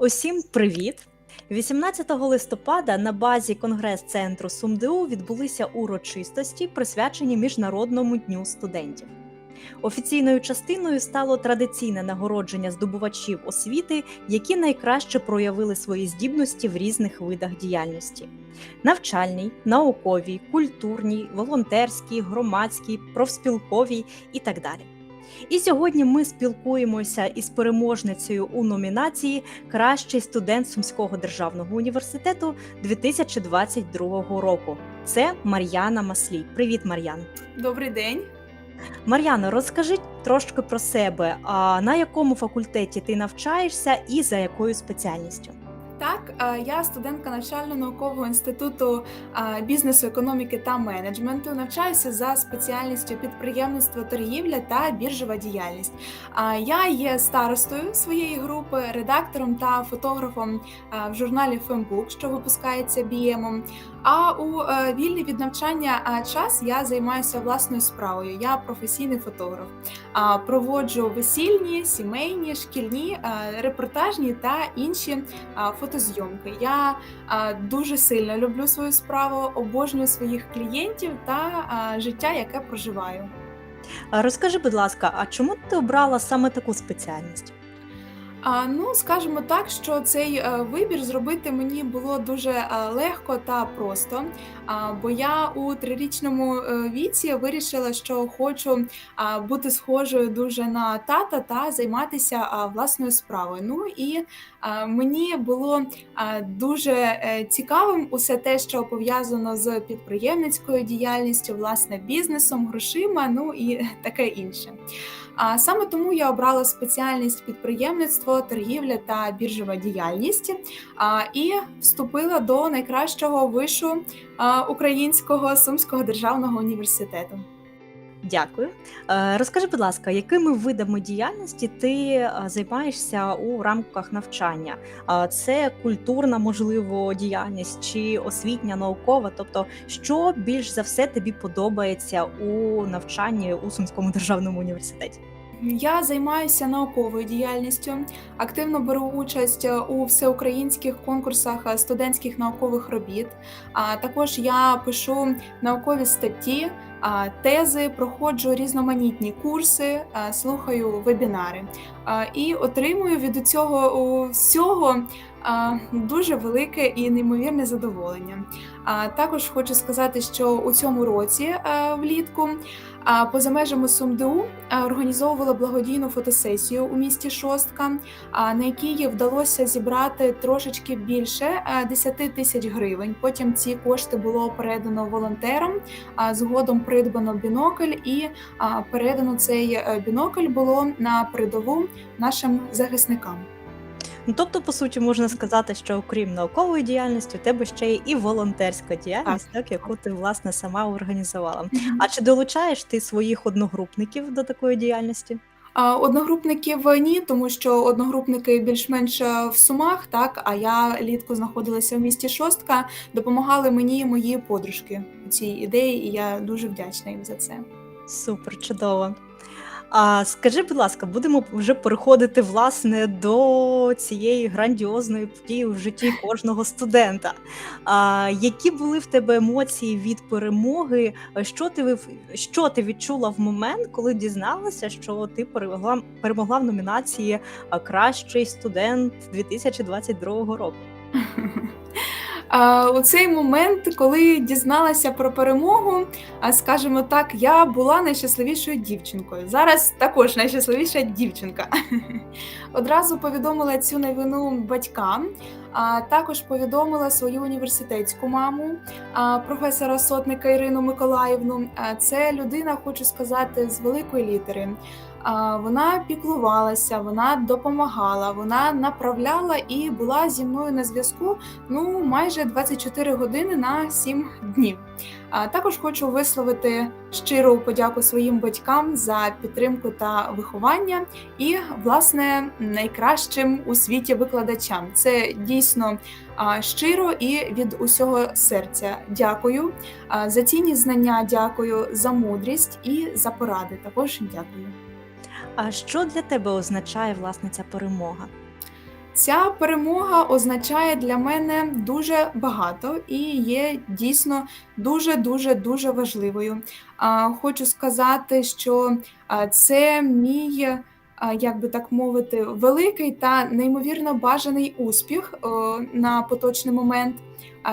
Усім привіт! 18 листопада на базі Конгрес-центру СумДУ відбулися урочистості, присвячені Міжнародному дню студентів. Офіційною частиною стало традиційне нагородження здобувачів освіти, які найкраще проявили свої здібності в різних видах діяльності: навчальній, науковій, культурній, волонтерській, громадській, профспілковій і так далі. І сьогодні ми спілкуємося із переможницею у номінації Кращий студент Сумського державного університету 2022 року. Це Мар'яна Маслій. Привіт, Мар'ян. Добрий день. Мар'яно, розкажи трошки про себе. А на якому факультеті ти навчаєшся і за якою спеціальністю? Так, е, я студентка навчально-наукового інституту е, бізнесу, економіки та менеджменту. Навчаюся за спеціальністю підприємництво, торгівля та біржова діяльність. Е, Я є старостою своєї групи, редактором та фотографом в журналі Fembook, що випускається BM. А у вільний від навчання час я займаюся власною справою. Я професійний фотограф. Проводжу весільні, сімейні, шкільні, репортажні та інші а, фотозйомки. Я а, дуже сильно люблю свою справу, обожнюю своїх клієнтів та а, життя, яке проживаю. Розкажи, будь ласка, а чому ти обрала саме таку спеціальність? А, ну, скажімо так, що цей е, вибір зробити мені було дуже е, легко та просто. А, бо я у трирічному е, віці вирішила, що хочу бути схожою дуже на тата та займатися власною справою. Ну і мені було дуже цікавим усе те, що пов'язано з підприємницькою діяльністю, власне, бізнесом, грошима, ну і таке інше. А саме тому я обрала спеціальність підприємництво, торгівля та біржова діяльність і вступила до найкращого вишу українського Сумського державного університету. Дякую. Е, Розкажи, будь ласка, якими видами діяльності ти е, займаєшся у рамках навчання? Це культурна, можливо, діяльність чи освітня, наукова? Тобто, що більш за все тобі подобається у навчанні у Сумському державному університеті? Я займаюся науковою діяльністю, активно беру участь у всеукраїнських конкурсах е, студентських наукових робіт. А також я пишу наукові статті, тези, проходжу різноманітні курси, слухаю вебінари. І отримую від цього всього дуже велике і неймовірне задоволення. А також хочу сказати, що у цьому році влітку поза межами СумДУ організовувала благодійну фотосесію у місті Шостка, на якій вдалося зібрати трошечки більше а, 10 тисяч гривень. Потім ці кошти було передано волонтерам. Згодом придбано бінокль, і передано цей е, бінокль було на передову нашим захисникам. Ну, тобто, по суті, можна сказати, що окрім наукової діяльності, у тебе ще є і волонтерська діяльність, так, яку ти власне сама організувала. А чи долучаєш ти своїх одногрупників до такої діяльності? Одногрупників ні, тому що одногрупники більш-менш е, в Сумах, так а я літку знаходилася в місті Шостка. Допомагали мені мої подружки у цій ідеї, і я дуже вдячна їм за це. Супер, чудово. А скажи, будь ласка, будемо вже переходити власне до цієї грандіозної події в житті кожного студента. А, які були в тебе емоції від перемоги? Що ти що ти відчула в момент, коли дізналася, що ти перемогла, перемогла в номінації Кращий студент 2022 року? У цей момент, коли дізналася про перемогу, скажімо так, я була найщасливішою дівчинкою. Зараз також найщасливіша дівчинка. Одразу повідомила цю новину батькам, а також повідомила свою університетську маму, професора Сотника Ірину Миколаївну. Це людина, хочу сказати, з великої літери. Вона піклувалася, вона допомагала, вона направляла і була зі мною на зв'язку ну майже 24 години на 7 днів. Також хочу висловити щиру подяку своїм батькам за підтримку та виховання і, власне, найкращим у світі викладачам. Це дійсно щиро і від усього серця. Дякую за цінні знання. Дякую за мудрість і за поради. Також дякую. А що для тебе означає власне ця перемога? Ця перемога означає для мене дуже багато і є дійсно дуже дуже дуже важливою. Хочу сказати, що це мій, як би так мовити, великий та неймовірно бажаний успіх на поточний момент,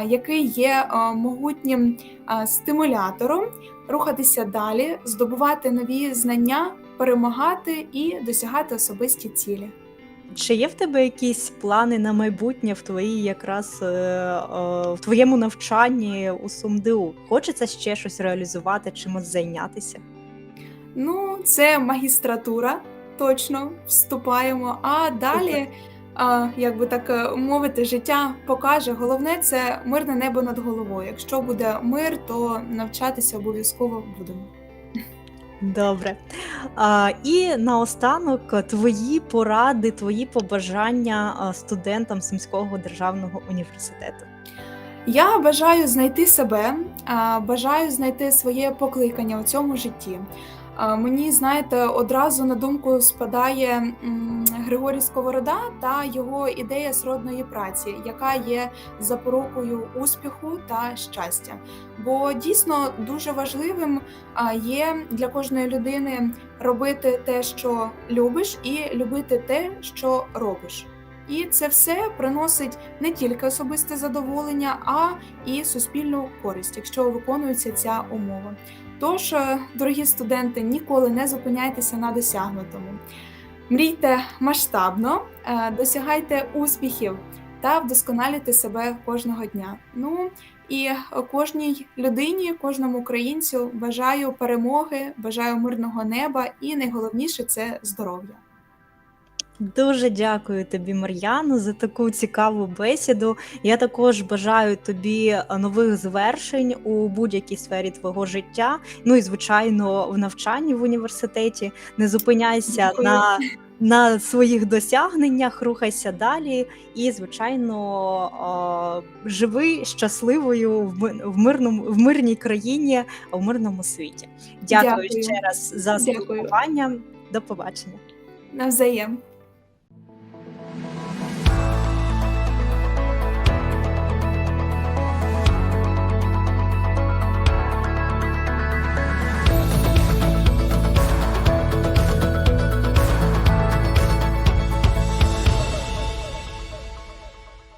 який є могутнім стимулятором рухатися далі, здобувати нові знання, перемагати і досягати особисті цілі. Чи є в тебе якісь плани на майбутнє в твоїй якраз е, е, в твоєму навчанні у СумДУ? Хочеться ще щось реалізувати, чимось зайнятися? Ну, це магістратура, точно вступаємо. А далі, а, як би так е, мовити, життя покаже. Головне це мирне небо над головою. Якщо буде мир, то навчатися обов'язково будемо. Добре. А, і наостанок твої поради, твої побажання студентам Сумського державного університету. Я бажаю знайти себе, бажаю знайти своє покликання у цьому житті. Мені, знаєте, одразу на думку спадає Григорій Сковорода та його ідея сродної праці, яка є запорукою успіху та щастя. Бо дійсно дуже важливим є для кожної людини робити те, що любиш, і любити те, що робиш. І це все приносить не тільки особисте задоволення, а і суспільну користь, якщо виконується ця умова. Тож, е, дорогі студенти, ніколи не зупиняйтеся на досягнутому. Мрійте масштабно, е, досягайте успіхів та вдосконалюйте себе кожного дня. Ну і кожній людині, кожному українцю бажаю перемоги, бажаю мирного неба і найголовніше це здоров'я. Дуже дякую тобі, Мар'яно, за таку цікаву бесіду. Я також бажаю тобі е, нових звершень у будь-якій сфері твого життя. Ну і звичайно, в навчанні в університеті. Не зупиняйся Дякую. на, на своїх досягненнях, рухайся далі. І, звичайно, живи щасливою в мирному в мирній країні, в мирному світі. Дякую, Дякую. ще раз за спілкування. До побачення. Навзаєм.